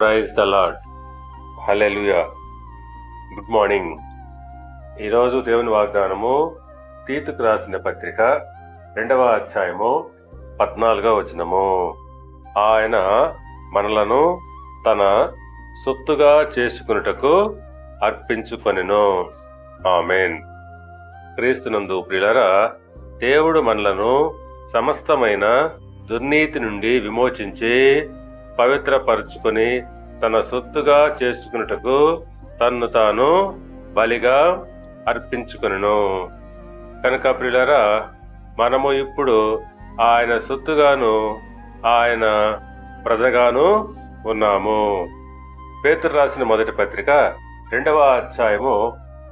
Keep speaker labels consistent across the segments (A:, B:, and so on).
A: Praise the Lord hallelujah good morning. ఈరోజు దేవుని వాగ్దానము తీతుకు రాసిన పత్రిక రెండవ అధ్యాయము పద్నాలుగో వచనము. ఆయన మనలను తన సొత్తుగా చేసుకున్నటకు అర్పించుకొనెను. ఆమెన్. క్రీస్తునందు ప్రియులరా దేవుడు మనలను సమస్తమైన దుర్నీతి నుండి విమోచించి పవిత్రపరుచుకొని తన సొత్తుగా చేసుకున్నటకు తన్ను తాను బలిగా అర్పించుకును కనుక ప్రిలరా మనము ఇప్పుడు ఆయన సొత్తుగాను ఆయన ప్రజగాను ఉన్నాము. పేతురు రాసిన మొదటి పత్రిక రెండవ అధ్యాయము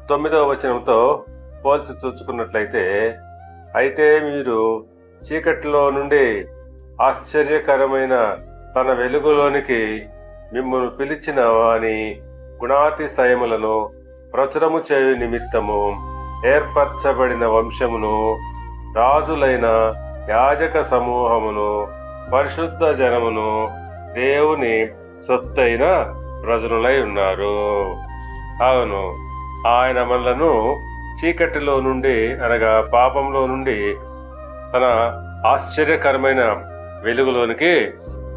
A: తొమ్మిదవ వచనంతో పోల్చి చూచుకున్నట్లయితే అయితే మీరు చీకటిలో నుండి ఆశ్చర్యకరమైన తన వెలుగులోనికి మిమ్మల్ని పిలిచిన వాని గుణాతిశయములను ప్రచురము చేయు నిమిత్తము ఏర్పరచబడిన వంశమును రాజులైన యాజక సమూహమును పరిశుద్ధ జనమును దేవుని సొత్తైన ప్రజనులై ఉన్నారు. అవును ఆయన మనలను చీకటిలో నుండి అనగా పాపంలో నుండి తన ఆశ్చర్యకరమైన వెలుగులోనికి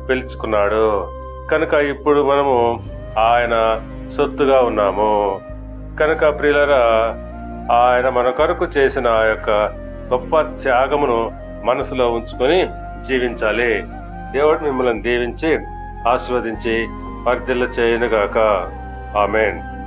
A: పిలుచుకున్నాడు. కనుక ఇప్పుడు మనము ఆయన సొత్తుగా ఉన్నాము. కనుక ప్రియులరా ఆయన మన కొరకు చేసిన ఆ యొక్క గొప్ప త్యాగమును మనసులో ఉంచుకొని జీవించాలి. దేవుడు మిమ్మల్ని దీవించి ఆశీర్వదించి వర్ధిల్ల చేయనుగాక. ఆమెన్.